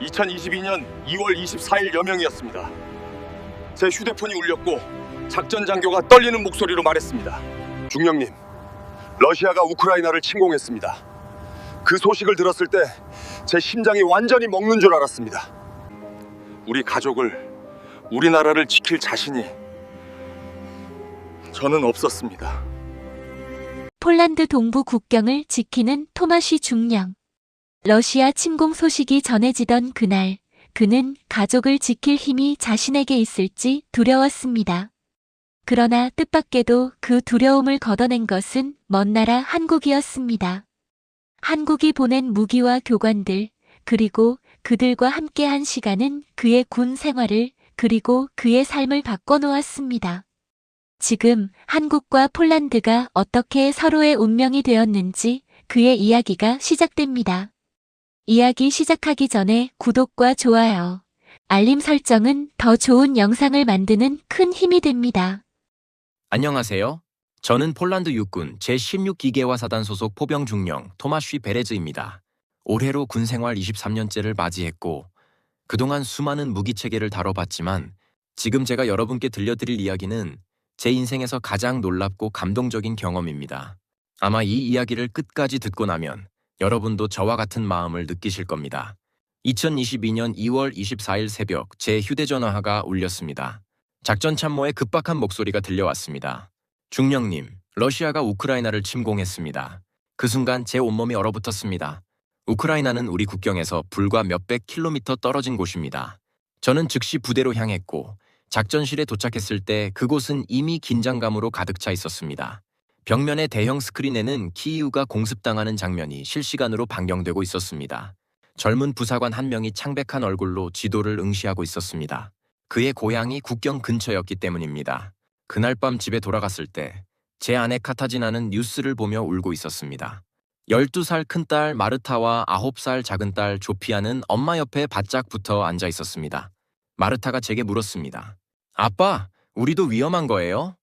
2022년 2월 24일 여명이었습니다. 제 휴대폰이 울렸고 작전 장교가 떨리는 목소리로 말했습니다. 중령님, 러시아가 우크라이나를 침공했습니다. 그 소식을 들었을 때 제 심장이 완전히 먹는 줄 알았습니다. 우리 가족을, 우리나라를 지킬 자신이 저는 없었습니다. 폴란드 동부 국경을 지키는 토마시 중령. 러시아 침공 소식이 전해지던 그날, 그는 가족을 지킬 힘이 자신에게 있을지 두려웠습니다. 그러나 뜻밖에도 그 두려움을 걷어낸 것은 먼 나라 한국이었습니다. 한국이 보낸 무기와 교관들, 그리고 그들과 함께한 시간은 그의 군 생활을, 그리고 그의 삶을 바꿔놓았습니다. 지금 한국과 폴란드가 어떻게 서로의 운명이 되었는지 그의 이야기가 시작됩니다. 이야기 시작하기 전에 구독과 좋아요, 알림 설정은 더 좋은 영상을 만드는 큰 힘이 됩니다. 안녕하세요. 저는 폴란드 육군 제16기계화 사단 소속 포병 중령 토마쉬 베레즈입니다. 올해로 군 생활 23년째를 맞이했고 그동안 수많은 무기 체계를 다뤄봤지만 지금 제가 여러분께 들려드릴 이야기는 제 인생에서 가장 놀랍고 감동적인 경험입니다. 아마 이 이야기를 끝까지 듣고 나면 여러분도 저와 같은 마음을 느끼실 겁니다. 2022년 2월 24일 새벽 제 휴대전화가 울렸습니다. 작전 참모의 급박한 목소리가 들려왔습니다. 중령님, 러시아가 우크라이나를 침공했습니다. 그 순간 제 온몸이 얼어붙었습니다. 우크라이나는 우리 국경에서 불과 몇백 킬로미터 떨어진 곳입니다. 저는 즉시 부대로 향했고 작전실에 도착했을 때 그곳은 이미 긴장감으로 가득 차 있었습니다. 벽면의 대형 스크린에는 키이우가 공습당하는 장면이 실시간으로 방영되고 있었습니다. 젊은 부사관 한 명이 창백한 얼굴로 지도를 응시하고 있었습니다. 그의 고향이 국경 근처였기 때문입니다. 그날 밤 집에 돌아갔을 때 제 아내 카타지나는 뉴스를 보며 울고 있었습니다. 12살 큰딸 마르타와 9살 작은 딸 조피아는 엄마 옆에 바짝 붙어 앉아 있었습니다. 마르타가 제게 물었습니다. 아빠, 우리도 위험한 거예요?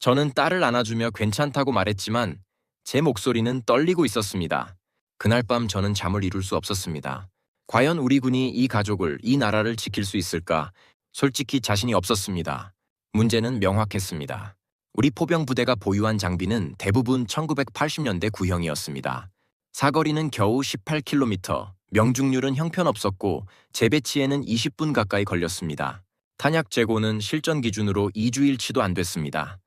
저는 딸을 안아주며 괜찮다고 말했지만 제 목소리는 떨리고 있었습니다. 그날 밤 저는 잠을 이룰 수 없었습니다. 과연 우리 군이 이 가족을, 이 나라를 지킬 수 있을까? 솔직히 자신이 없었습니다. 문제는 명확했습니다. 우리 포병 부대가 보유한 장비는 대부분 1980년대 구형이었습니다. 사거리는 겨우 18km, 명중률은 형편없었고 재배치에는 20분 가까이 걸렸습니다. 탄약 재고는 실전 기준으로 2주일치도 안 됐습니다.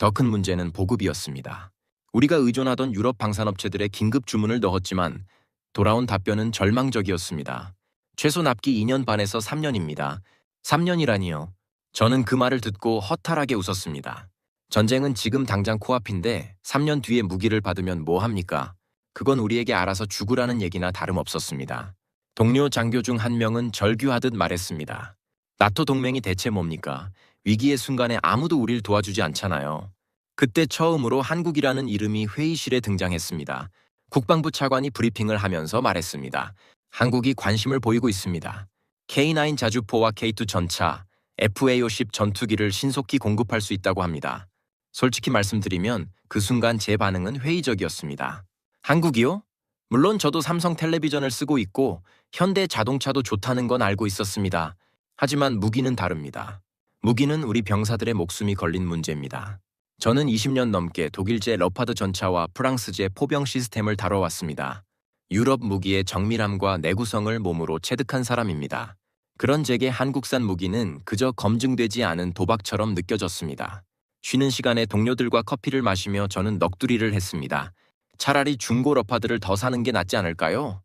더 큰 문제는 보급이었습니다. 우리가 의존하던 유럽 방산업체들의 긴급 주문을 넣었지만 돌아온 답변은 절망적이었습니다. 최소 납기 2년 반에서 3년입니다. 3년이라니요. 저는 그 말을 듣고 허탈하게 웃었습니다. 전쟁은 지금 당장 코앞인데 3년 뒤에 무기를 받으면 뭐 합니까? 그건 우리에게 알아서 죽으라는 얘기나 다름없었습니다. 동료 장교 중 한 명은 절규하듯 말했습니다. 나토 동맹이 대체 뭡니까? 위기의 순간에 아무도 우릴 도와주지 않잖아요. 그때 처음으로 한국이라는 이름이 회의실에 등장했습니다. 국방부 차관이 브리핑을 하면서 말했습니다. 한국이 관심을 보이고 있습니다. K9 자주포와 K2 전차, FA-50 전투기를 신속히 공급할 수 있다고 합니다. 솔직히 말씀드리면 그 순간 제 반응은 회의적이었습니다. 한국이요? 물론 저도 삼성 텔레비전을 쓰고 있고 현대 자동차도 좋다는 건 알고 있었습니다. 하지만 무기는 다릅니다. 무기는 우리 병사들의 목숨이 걸린 문제입니다. 저는 20년 넘게 독일제 러파드 전차와 프랑스제 포병 시스템을 다뤄왔습니다. 유럽 무기의 정밀함과 내구성을 몸으로 체득한 사람입니다. 그런 제게 한국산 무기는 그저 검증되지 않은 도박처럼 느껴졌습니다. 쉬는 시간에 동료들과 커피를 마시며 저는 넋두리를 했습니다. 차라리 중고 러파드를 더 사는 게 낫지 않을까요?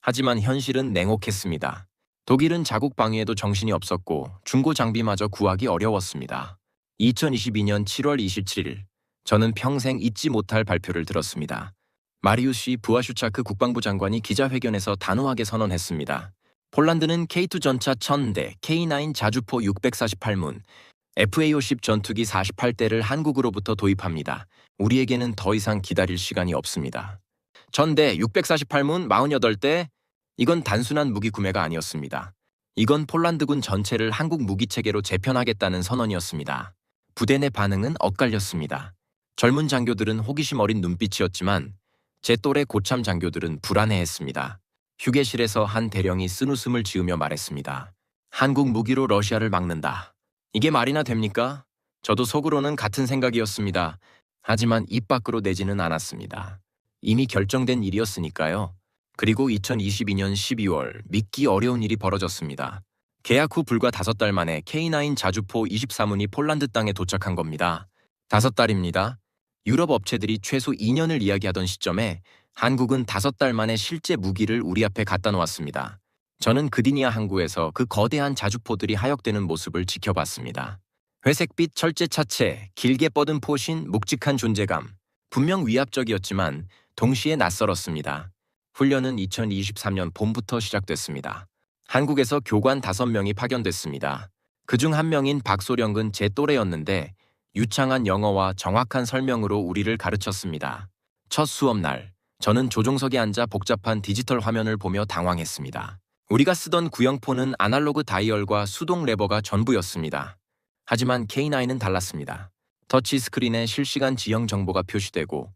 하지만 현실은 냉혹했습니다. 독일은 자국 방위에도 정신이 없었고 중고 장비마저 구하기 어려웠습니다. 2022년 7월 27일, 저는 평생 잊지 못할 발표를 들었습니다. 마리우시 부아슈차크 국방부 장관이 기자회견에서 단호하게 선언했습니다. 폴란드는 K2 전차 1000대, K9 자주포 648문, FA-50 전투기 48대를 한국으로부터 도입합니다. 우리에게는 더 이상 기다릴 시간이 없습니다. 1000대, 648문, 48대, 이건 단순한 무기 구매가 아니었습니다. 이건 폴란드군 전체를 한국 무기 체계로 재편하겠다는 선언이었습니다. 부대 내 반응은 엇갈렸습니다. 젊은 장교들은 호기심 어린 눈빛이었지만 제 또래 고참 장교들은 불안해했습니다. 휴게실에서 한 대령이 쓴 웃음을 지으며 말했습니다. 한국 무기로 러시아를 막는다. 이게 말이나 됩니까? 저도 속으로는 같은 생각이었습니다. 하지만 입 밖으로 내지는 않았습니다. 이미 결정된 일이었으니까요. 그리고 2022년 12월 믿기 어려운 일이 벌어졌습니다. 계약 후 불과 다섯 달 만에 K9 자주포 24문이 폴란드 땅에 도착한 겁니다. 다섯 달입니다. 유럽 업체들이 최소 2년을 이야기하던 시점에 한국은 다섯 달 만에 실제 무기를 우리 앞에 갖다 놓았습니다. 저는 그디니아 항구에서 그 거대한 자주포들이 하역되는 모습을 지켜봤습니다. 회색빛 철제 차체, 길게 뻗은 포신, 묵직한 존재감. 분명 위압적이었지만 동시에 낯설었습니다. 훈련은 2023년 봄부터 시작됐습니다. 한국에서 교관 5명이 파견됐습니다. 그중 한 명인 박소령은 제 또래였는데 유창한 영어와 정확한 설명으로 우리를 가르쳤습니다. 첫 수업 날, 저는 조종석에 앉아 복잡한 디지털 화면을 보며 당황했습니다. 우리가 쓰던 구형포는 아날로그 다이얼과 수동 레버가 전부였습니다. 하지만 K9은 달랐습니다. 터치 스크린에 실시간 지형 정보가 표시되고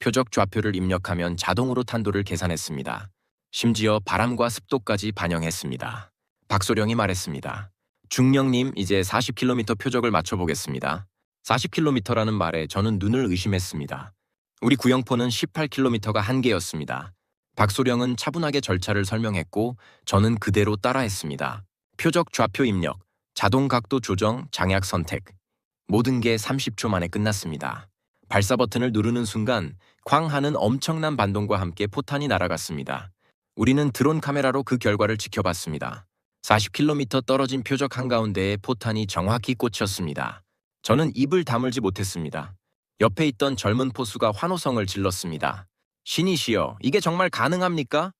표적 좌표를 입력하면 자동으로 탄도를 계산했습니다. 심지어 바람과 습도까지 반영했습니다. 박소령이 말했습니다. 중령님 이제 40km 표적을 맞춰보겠습니다. 40km라는 말에 저는 눈을 의심했습니다. 우리 구형포는 18km가 한계였습니다. 박소령은 차분하게 절차를 설명했고 저는 그대로 따라했습니다. 표적 좌표 입력, 자동 각도 조정, 장약 선택. 모든 게 30초 만에 끝났습니다. 발사 버튼을 누르는 순간 쾅 하는 엄청난 반동과 함께 포탄이 날아갔습니다. 우리는 드론 카메라로 그 결과를 지켜봤습니다. 40km 떨어진 표적 한가운데에 포탄이 정확히 꽂혔습니다. 저는 입을 다물지 못했습니다. 옆에 있던 젊은 포수가 환호성을 질렀습니다. 신이시여, 이게 정말 가능합니까?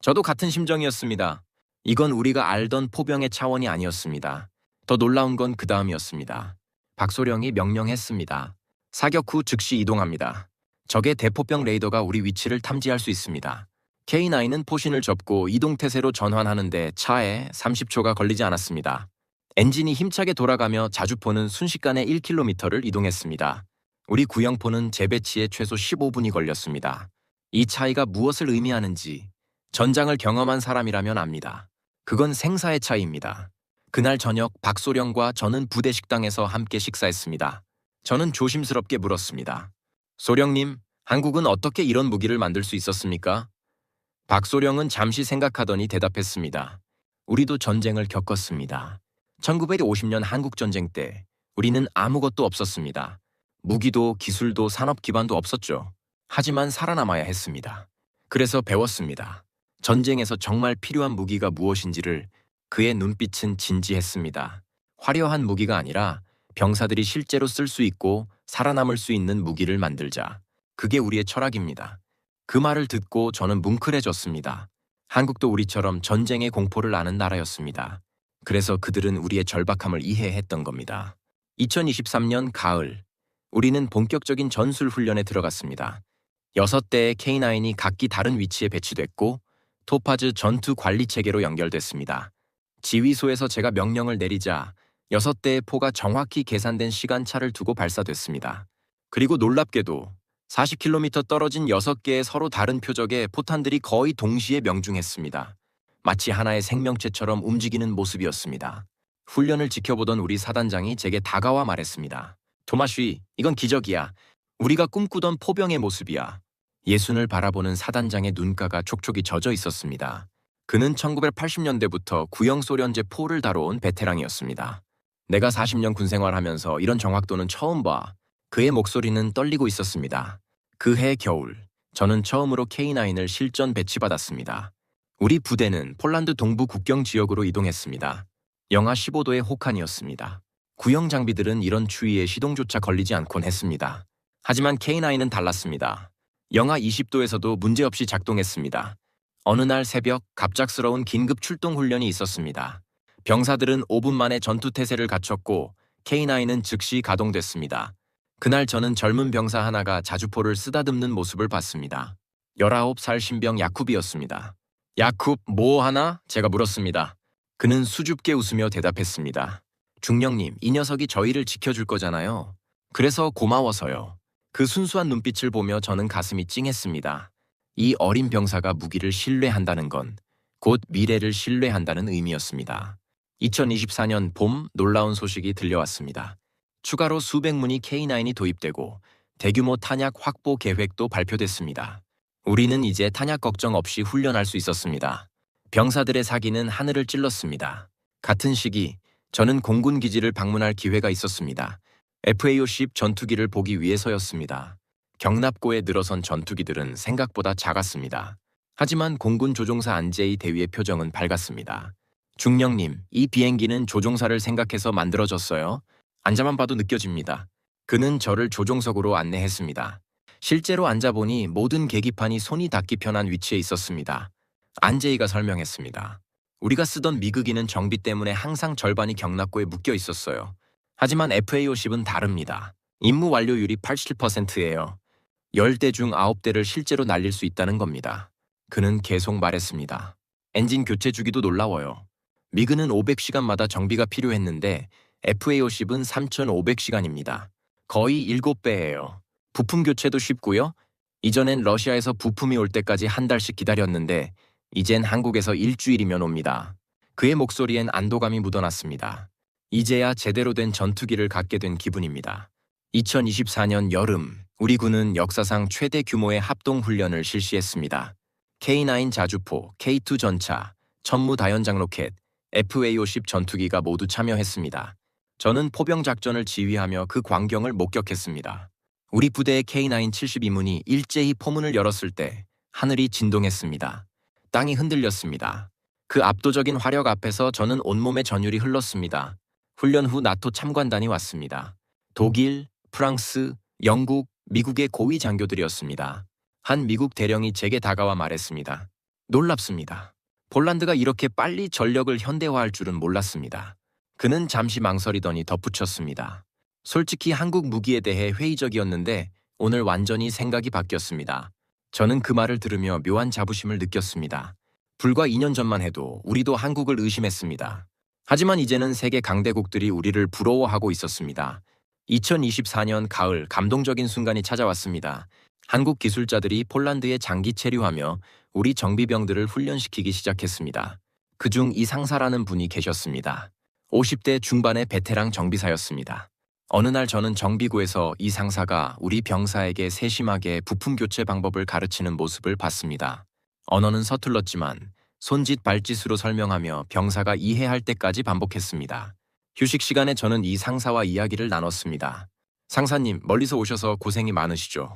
저도 같은 심정이었습니다. 이건 우리가 알던 포병의 차원이 아니었습니다. 더 놀라운 건 그 다음이었습니다. 박소령이 명령했습니다. 사격 후 즉시 이동합니다. 적의 대포병 레이더가 우리 위치를 탐지할 수 있습니다. K9은 포신을 접고 이동 태세로 전환하는데 차에 30초가 걸리지 않았습니다. 엔진이 힘차게 돌아가며 자주포는 순식간에 1km를 이동했습니다. 우리 구형포는 재배치에 최소 15분이 걸렸습니다. 이 차이가 무엇을 의미하는지 전장을 경험한 사람이라면 압니다. 그건 생사의 차이입니다. 그날 저녁 박소령과 저는 부대 식당에서 함께 식사했습니다. 저는 조심스럽게 물었습니다. 소령님, 한국은 어떻게 이런 무기를 만들 수 있었습니까? 박소령은 잠시 생각하더니 대답했습니다. 우리도 전쟁을 겪었습니다. 1950년 한국전쟁 때 우리는 아무것도 없었습니다. 무기도 기술도 산업 기반도 없었죠. 하지만 살아남아야 했습니다. 그래서 배웠습니다. 전쟁에서 정말 필요한 무기가 무엇인지를 그의 눈빛은 진지했습니다. 화려한 무기가 아니라 병사들이 실제로 쓸 수 있고 살아남을 수 있는 무기를 만들자. 그게 우리의 철학입니다. 그 말을 듣고 저는 뭉클해졌습니다. 한국도 우리처럼 전쟁의 공포를 아는 나라였습니다. 그래서 그들은 우리의 절박함을 이해했던 겁니다. 2023년 가을, 우리는 본격적인 전술 훈련에 들어갔습니다. 여섯 대의 K9이 각기 다른 위치에 배치됐고 토파즈 전투 관리 체계로 연결됐습니다. 지휘소에서 제가 명령을 내리자 여섯 대의 포가 정확히 계산된 시간차를 두고 발사됐습니다. 그리고 놀랍게도 40km 떨어진 여섯 개의 서로 다른 표적에 포탄들이 거의 동시에 명중했습니다. 마치 하나의 생명체처럼 움직이는 모습이었습니다. 훈련을 지켜보던 우리 사단장이 제게 다가와 말했습니다. 토마쉬, 이건 기적이야. 우리가 꿈꾸던 포병의 모습이야. 예순을 바라보는 사단장의 눈가가 촉촉이 젖어 있었습니다. 그는 1980년대부터 구형 소련제 포를 다뤄온 베테랑이었습니다. 내가 40년 군 생활하면서 이런 정확도는 처음 봐. 그의 목소리는 떨리고 있었습니다. 그해 겨울, 저는 처음으로 K9을 실전 배치받았습니다. 우리 부대는 폴란드 동부 국경 지역으로 이동했습니다. 영하 15도의 혹한이었습니다. 구형 장비들은 이런 추위에 시동조차 걸리지 않곤 했습니다. 하지만 K9은 달랐습니다. 영하 20도에서도 문제없이 작동했습니다. 어느 날 새벽 갑작스러운 긴급 출동 훈련이 있었습니다. 병사들은 5분 만에 전투 태세를 갖췄고 K9은 즉시 가동됐습니다. 그날 저는 젊은 병사 하나가 자주포를 쓰다듬는 모습을 봤습니다. 19살 신병 야쿱이었습니다. 야쿱 뭐 하나? 제가 물었습니다. 그는 수줍게 웃으며 대답했습니다. 중령님, 이 녀석이 저희를 지켜줄 거잖아요. 그래서 고마워서요. 그 순수한 눈빛을 보며 저는 가슴이 찡했습니다. 이 어린 병사가 무기를 신뢰한다는 건 곧 미래를 신뢰한다는 의미였습니다. 2024년 봄 놀라운 소식이 들려왔습니다. 추가로 수백 문의 K9이 도입되고 대규모 탄약 확보 계획도 발표됐습니다. 우리는 이제 탄약 걱정 없이 훈련할 수 있었습니다. 병사들의 사기는 하늘을 찔렀습니다. 같은 시기 저는 공군 기지를 방문할 기회가 있었습니다. FA-50 전투기를 보기 위해서였습니다. 경납고에 늘어선 전투기들은 생각보다 작았습니다. 하지만 공군 조종사 안제이 대위의 표정은 밝았습니다. 중령님, 이 비행기는 조종사를 생각해서 만들어졌어요. 앉아만 봐도 느껴집니다. 그는 저를 조종석으로 안내했습니다. 실제로 앉아보니 모든 계기판이 손이 닿기 편한 위치에 있었습니다. 안제이가 설명했습니다. 우리가 쓰던 미그기는 정비 때문에 항상 절반이 경납고에 묶여 있었어요. 하지만 FA-50은 다릅니다. 임무 완료율이 87%예요. 10대 중 9대를 실제로 날릴 수 있다는 겁니다. 그는 계속 말했습니다. 엔진 교체 주기도 놀라워요. 미그는 500시간마다 정비가 필요했는데 FA-50은 3,500시간입니다. 거의 7배예요. 부품 교체도 쉽고요. 이전엔 러시아에서 부품이 올 때까지 한 달씩 기다렸는데 이젠 한국에서 일주일이면 옵니다. 그의 목소리엔 안도감이 묻어났습니다. 이제야 제대로 된 전투기를 갖게 된 기분입니다. 2024년 여름, 우리 군은 역사상 최대 규모의 합동 훈련을 실시했습니다. K9 자주포, K2 전차, 천무 다연장 로켓, FA-50 전투기가 모두 참여했습니다. 저는 포병 작전을 지휘하며 그 광경을 목격했습니다. 우리 부대의 K9 72문이 일제히 포문을 열었을 때 하늘이 진동했습니다. 땅이 흔들렸습니다. 그 압도적인 화력 앞에서 저는 온몸에 전율이 흘렀습니다. 훈련 후 나토 참관단이 왔습니다. 독일, 프랑스, 영국, 미국의 고위 장교들이었습니다. 한 미국 대령이 제게 다가와 말했습니다. 놀랍습니다. 폴란드가 이렇게 빨리 전력을 현대화할 줄은 몰랐습니다. 그는 잠시 망설이더니 덧붙였습니다. 솔직히 한국 무기에 대해 회의적이었는데 오늘 완전히 생각이 바뀌었습니다. 저는 그 말을 들으며 묘한 자부심을 느꼈습니다. 불과 2년 전만 해도 우리도 한국을 의심했습니다. 하지만 이제는 세계 강대국들이 우리를 부러워하고 있었습니다. 2024년 가을 감동적인 순간이 찾아왔습니다. 한국 기술자들이 폴란드에 장기 체류하며 우리 정비병들을 훈련시키기 시작했습니다. 그중 이 상사라는 분이 계셨습니다. 50대 중반의 베테랑 정비사였습니다. 어느 날 저는 정비구에서 이 상사가 우리 병사에게 세심하게 부품 교체 방법을 가르치는 모습을 봤습니다. 언어는 서툴렀지만 손짓 발짓으로 설명하며 병사가 이해할 때까지 반복했습니다. 휴식 시간에 저는 이 상사와 이야기를 나눴습니다. 상사님, 멀리서 오셔서 고생이 많으시죠?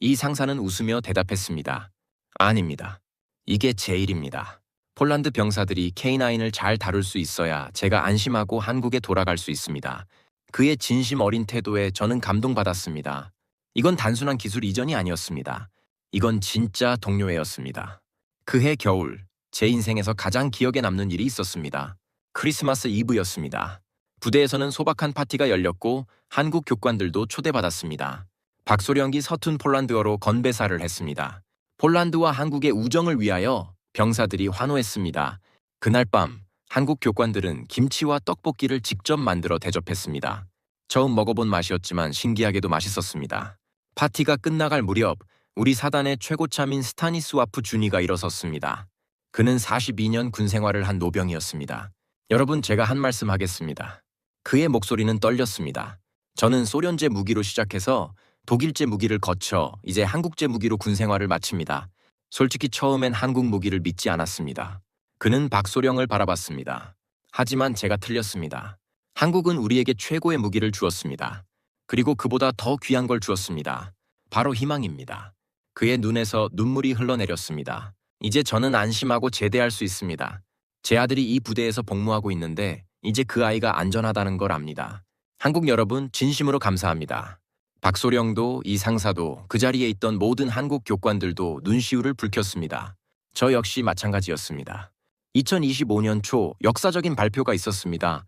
이 상사는 웃으며 대답했습니다. 아닙니다. 이게 제 일입니다. 폴란드 병사들이 K9을 잘 다룰 수 있어야 제가 안심하고 한국에 돌아갈 수 있습니다. 그의 진심 어린 태도에 저는 감동받았습니다. 이건 단순한 기술 이전이 아니었습니다. 이건 진짜 동료애였습니다. 그해 겨울, 제 인생에서 가장 기억에 남는 일이 있었습니다. 크리스마스 이브였습니다. 부대에서는 소박한 파티가 열렸고 한국 교관들도 초대받았습니다. 박소령기 서툰 폴란드어로 건배사를 했습니다. 폴란드와 한국의 우정을 위하여 병사들이 환호했습니다. 그날 밤 한국 교관들은 김치와 떡볶이를 직접 만들어 대접했습니다. 처음 먹어본 맛이었지만 신기하게도 맛있었습니다. 파티가 끝나갈 무렵 우리 사단의 최고참인 스타니스와프 준이가 일어섰습니다. 그는 42년 군 생활을 한 노병이었습니다. 여러분 제가 한 말씀 하겠습니다. 그의 목소리는 떨렸습니다. 저는 소련제 무기로 시작해서 독일제 무기를 거쳐 이제 한국제 무기로 군 생활을 마칩니다. 솔직히 처음엔 한국 무기를 믿지 않았습니다. 그는 박소령을 바라봤습니다. 하지만 제가 틀렸습니다. 한국은 우리에게 최고의 무기를 주었습니다. 그리고 그보다 더 귀한 걸 주었습니다. 바로 희망입니다. 그의 눈에서 눈물이 흘러내렸습니다. 이제 저는 안심하고 제대할 수 있습니다. 제 아들이 이 부대에서 복무하고 있는데 이제 그 아이가 안전하다는 걸 압니다. 한국 여러분 진심으로 감사합니다. 박소령도 이 상사도 그 자리에 있던 모든 한국 교관들도 눈시울을 붉혔습니다. 저 역시 마찬가지였습니다. 2025년 초 역사적인 발표가 있었습니다.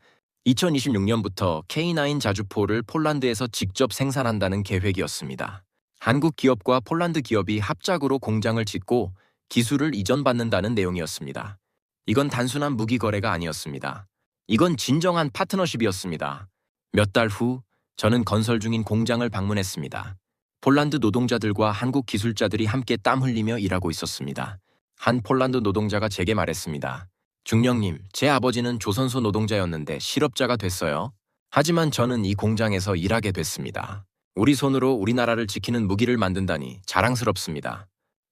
2026년부터 K9 자주포를 폴란드에서 직접 생산한다는 계획이었습니다. 한국 기업과 폴란드 기업이 합작으로 공장을 짓고 기술을 이전받는다는 내용이었습니다. 이건 단순한 무기 거래가 아니었습니다. 이건 진정한 파트너십이었습니다. 몇 달 후 저는 건설 중인 공장을 방문했습니다. 폴란드 노동자들과 한국 기술자들이 함께 땀 흘리며 일하고 있었습니다. 한 폴란드 노동자가 제게 말했습니다. 중령님, 제 아버지는 조선소 노동자였는데 실업자가 됐어요. 하지만 저는 이 공장에서 일하게 됐습니다. 우리 손으로 우리나라를 지키는 무기를 만든다니 자랑스럽습니다.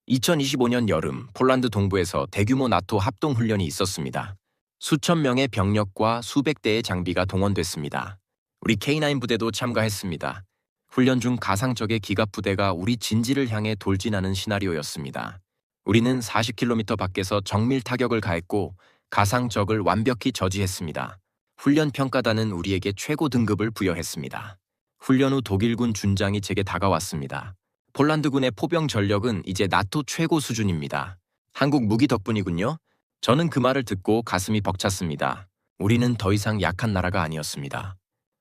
2025년 여름 폴란드 동부에서 대규모 나토 합동 훈련이 있었습니다. 수천 명의 병력과 수백 대의 장비가 동원됐습니다. 우리 K9 부대도 참가했습니다. 훈련 중 가상 적의 기갑 부대가 우리 진지를 향해 돌진하는 시나리오였습니다. 우리는 40km 밖에서 정밀 타격을 가했고 가상 적을 완벽히 저지했습니다. 훈련 평가단은 우리에게 최고 등급을 부여했습니다. 훈련 후 독일군 준장이 제게 다가왔습니다. 폴란드군의 포병 전력은 이제 나토 최고 수준입니다. 한국 무기 덕분이군요. 저는 그 말을 듣고 가슴이 벅찼습니다. 우리는 더 이상 약한 나라가 아니었습니다.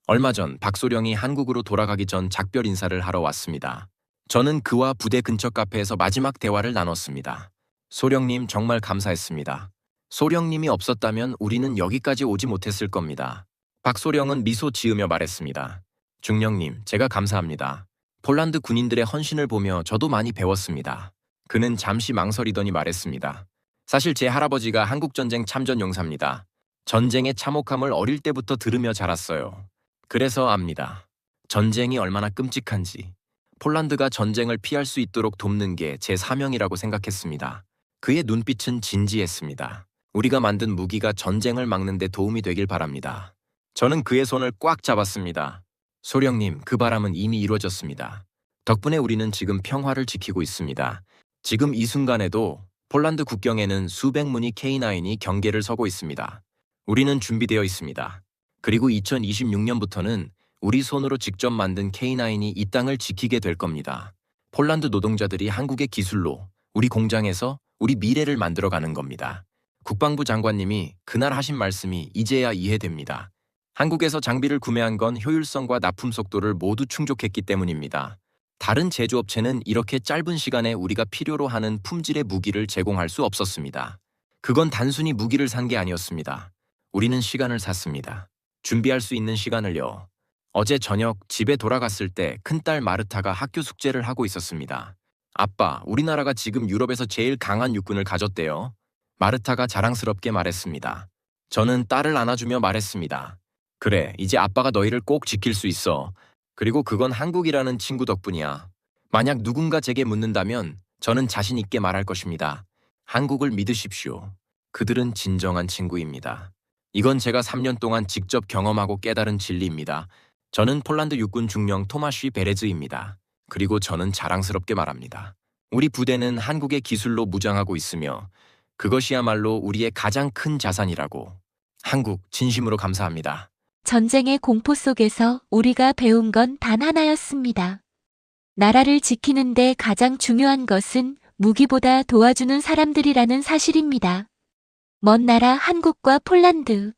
얼마 전 박소령이 한국으로 돌아가기 전 작별 인사를 하러 왔습니다. 저는 그와 부대 근처 카페에서 마지막 대화를 나눴습니다. 소령님 정말 감사했습니다. 소령님이 없었다면 우리는 여기까지 오지 못했을 겁니다. 박소령은 미소 지으며 말했습니다. 중령님, 제가 감사합니다. 폴란드 군인들의 헌신을 보며 저도 많이 배웠습니다. 그는 잠시 망설이더니 말했습니다. 사실 제 할아버지가 한국전쟁 참전 용사입니다. 전쟁의 참혹함을 어릴 때부터 들으며 자랐어요. 그래서 압니다. 전쟁이 얼마나 끔찍한지. 폴란드가 전쟁을 피할 수 있도록 돕는 게 제 사명이라고 생각했습니다. 그의 눈빛은 진지했습니다. 우리가 만든 무기가 전쟁을 막는 데 도움이 되길 바랍니다. 저는 그의 손을 꽉 잡았습니다. 소령님, 그 바람은 이미 이루어졌습니다. 덕분에 우리는 지금 평화를 지키고 있습니다. 지금 이 순간에도 폴란드 국경에는 수백 문의 K9이 경계를 서고 있습니다. 우리는 준비되어 있습니다. 그리고 2026년부터는 우리 손으로 직접 만든 K9이 이 땅을 지키게 될 겁니다. 폴란드 노동자들이 한국의 기술로 우리 공장에서 우리 미래를 만들어가는 겁니다. 국방부 장관님이 그날 하신 말씀이 이제야 이해됩니다. 한국에서 장비를 구매한 건 효율성과 납품 속도를 모두 충족했기 때문입니다. 다른 제조업체는 이렇게 짧은 시간에 우리가 필요로 하는 품질의 무기를 제공할 수 없었습니다. 그건 단순히 무기를 산 게 아니었습니다. 우리는 시간을 샀습니다. 준비할 수 있는 시간을요. 어제 저녁 집에 돌아갔을 때 큰딸 마르타가 학교 숙제를 하고 있었습니다. 아빠, 우리나라가 지금 유럽에서 제일 강한 육군을 가졌대요. 마르타가 자랑스럽게 말했습니다. 저는 딸을 안아주며 말했습니다. 그래, 이제 아빠가 너희를 꼭 지킬 수 있어. 그리고 그건 한국이라는 친구 덕분이야. 만약 누군가 제게 묻는다면 저는 자신 있게 말할 것입니다. 한국을 믿으십시오. 그들은 진정한 친구입니다. 이건 제가 3년 동안 직접 경험하고 깨달은 진리입니다. 저는 폴란드 육군 중령 토마쉬 베레즈입니다. 그리고 저는 자랑스럽게 말합니다. 우리 부대는 한국의 기술로 무장하고 있으며 그것이야말로 우리의 가장 큰 자산이라고. 한국 진심으로 감사합니다. 전쟁의 공포 속에서 우리가 배운 건 단 하나였습니다. 나라를 지키는데 가장 중요한 것은 무기보다 도와주는 사람들이라는 사실입니다. 먼 나라 한국과 폴란드.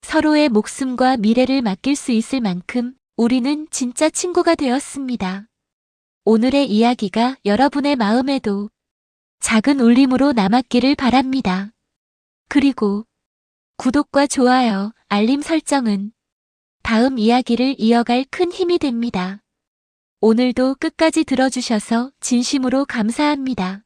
서로의 목숨과 미래를 맡길 수 있을 만큼 우리는 진짜 친구가 되었습니다. 오늘의 이야기가 여러분의 마음에도 작은 울림으로 남았기를 바랍니다. 그리고 구독과 좋아요, 알림 설정은 다음 이야기를 이어갈 큰 힘이 됩니다. 오늘도 끝까지 들어주셔서 진심으로 감사합니다.